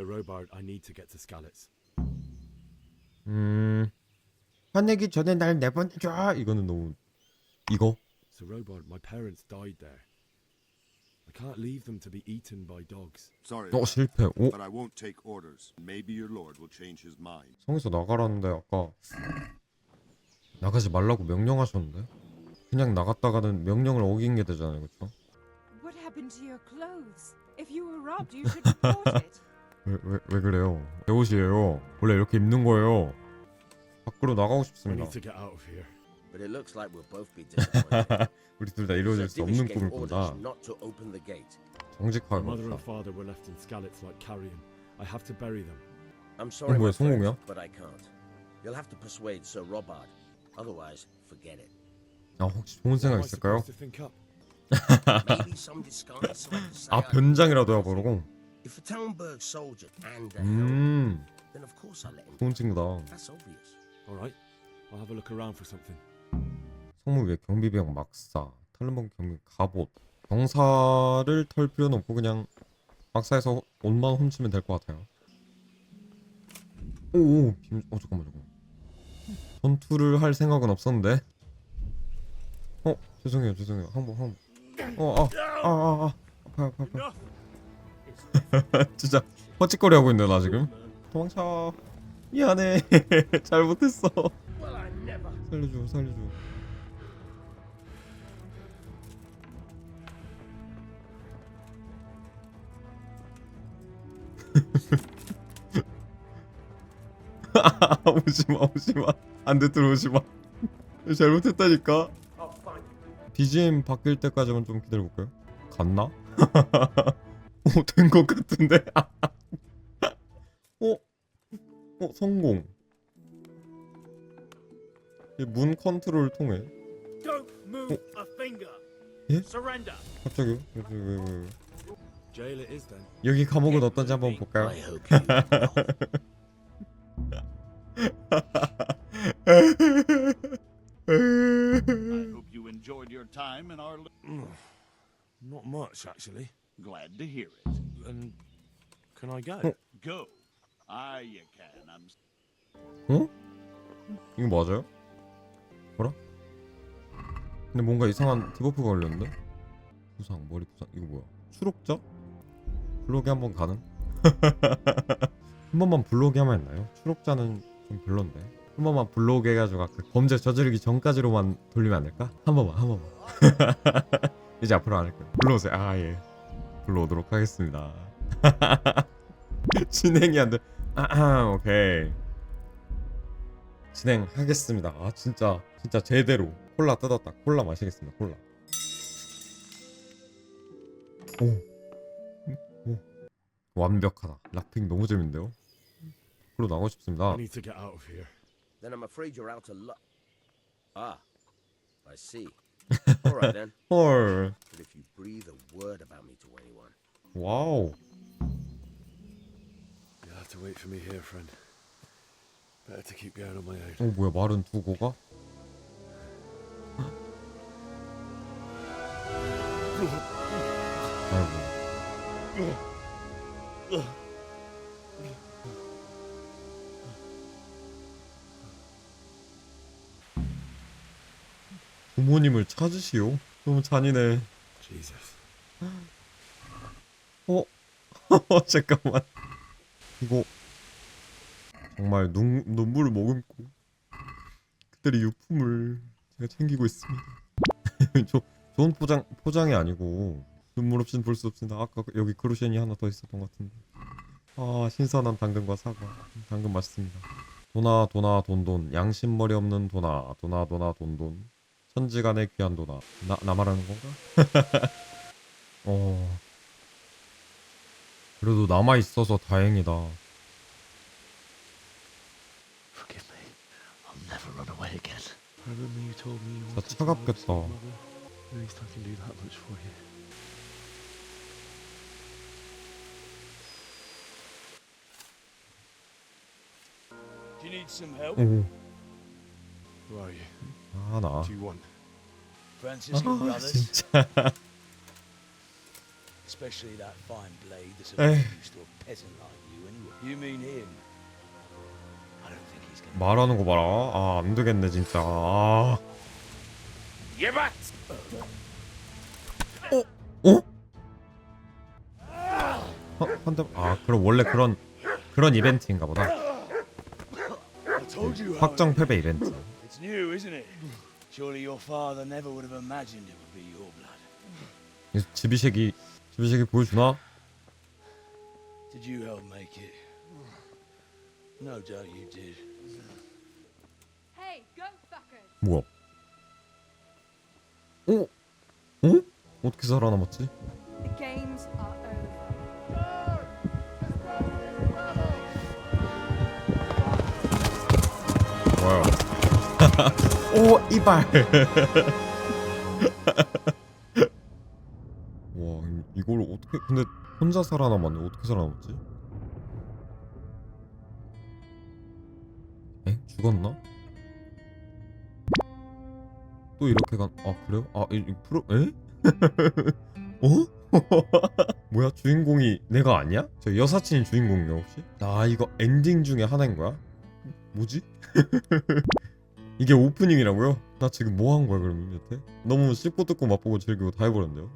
So Robard, I need to get to Skalitz. 음 화내기 전에 날 내보내줘 이거는 너무 이거 So Robard, my parents died there. I can't leave them to be eaten by dogs. Sorry, 어 실패 오 but I won't take orders. Maybe your lord will change his mind. 성에서 나가라는데 아까 나가지 말라고 명령하셨는데 그냥 나갔다가는 명령을 어긴 게 되잖아요 그쵸? What happened to your clothes? If you were robbed, you should report it. 왜, 왜, 왜 그래요 내 옷이에요 원래 이렇게 입는 거예요 밖으로 나가고 싶습니다 need to get out of here. But it looks like we'll both be disappointed. 우리 둘 다 이루어질 수 없는 꿈을 꾼다 정직하게 mother and 봅시다 father were left in Skalitz like carrion. I have to bury them. I'm sorry, 뭐야, my friend, 성공이야? but I can't. You'll have to persuade Sir Robard. Otherwise, forget it. 아 혹시 좋은 What 생각 I 있을까요? supposed to think up? Maybe some disguise so I can say 아 I- 변장이라도 해보려고? If a Talmberg soldier and a herald, 음 then of course I'll let him. 좋은 친구다 That's obvious. All right. I'll have a look around for something. 성무 위에 경비병 막사 탈름번 경비 갑옷 병사를 털 필요는 없고 그냥 막사에서 옷만 훔치면 될 것 같아요 오오 빔... 어 잠깐만 잠깐만 전투를 할 생각은 없었는데 어 죄송해요 죄송해요 한번 한번 어아아아 아 아파 아파 아파 진짜 헛짓거리 하고 있네 나 지금. 도망쳐. 미안해. 잘못했어. 살려줘 살려줘. 오지마 오지마. 안돼 들어오지마. 잘못했다니까. BGM 바뀔 때까지만 좀 기다려볼까요? 갔나? 오, 된것 같은데? 어? 어, 성공 이문 컨트롤 통해. Yeah? Surrender. 갑자기요? 왜, 왜, 왜. 여기 감옥은 어떤지 한번 볼까요? Glad to hear it. And can I go? Go. Ah, you can. I'm. 어? 이거 맞아요? 뭐라? 근데 뭔가 이상한 디버프가 걸렸는데? 부상, 머리 부상, 이거 뭐야? 추록자? 블록이 한번 가능? 한 번만 블록이 하면 했나요? 추록자는 좀 별론데 한 번만 블록 해가지고 그 범죄 저지르기 전까지로만 돌리면 안 될까? 한 번만 한 번만 이제 앞으로 안 할게요 불러오세요 아 예 불러오도록 하겠습니다 진행이 안돼 아아 오케이 진행하겠습니다. 아 진짜 진짜 제대로 콜라 뜯었다. 콜라 마시겠습니다. 콜라. 오, 오, 완벽하다. 락핑 너무 재밌는데요. 앞으로 나가고 싶습니다. I need to get out of here. then I'm afraid you're out of luck. Ah, I see. All right then. 헐, But if you breathe a word about me to anyone, 와우. You'll have to wait for me here, friend. Better to keep going on my own. 어 뭐야 말은 두고 가? 아이고. 부모님을 찾으시오? 너무 잔인해. 어? 잠깐만. 이거 정말 눈, 눈물을 머금고 그들의 유품을 제가 챙기고 있습니다. 저, 좋은 포장 포장이 아니고 눈물 없이는 볼수 없습니다. 아까 여기 크루션이 하나 더 있었던 것 같은데. 아 신선한 당근과 사과. 당근 맛있습니다. 도나 도나 돈돈 양심머리 없는 도나 도나 도나 돈돈 천지간의 귀한 도나 나, 나 말하는 건가? 어 그래도 남아 있어서 다행이다. Forgive me. I'll never run away again. I remember you told me you 진짜 wanted to 차갑겠다. help mother. At least I can do that much for you. Do you need some help? 오, Who are you? 아 나. What do you want? Franciscan 아 brothers, 진짜. especially that fine blade that's of Eh. use to a peasant like you, You mean him? I don't think he's gonna. 말하는 거 봐라 아 안 되겠네 진짜 아 예bat! 어? 어? 한 대 아 그럼 원래 그런 그런 이벤트인가 보다 I told you. 확정 패배 이벤트 It's new, isn't it? Surely your father never would have imagined it would be your blood. 이 지비색이 지비색이 보여주나? Did you help make it? No doubt you did. Hey, go fuckers! 뭐야? 어? 어? 어떻게 살아남았지? The games are over. 뭐야? 오 이발. 와 이- 이걸 어떻게 근데 혼자 살아남았네 어떻게 살아남았지? 에 죽었나? 또 이렇게 간 아 그래요? 아 이 이 프로 에? 어? 뭐야 주인공이 내가 아니야? 저 여사친이 주인공이야 혹시? 아 이거 엔딩 중에 하나인 거야? 뭐지? 이게 오프닝이라고요? 나 지금 뭐 한 거야 그러면 여태? 너무 씹고 뜯고 맛보고 즐기고 다 해버렸는데요?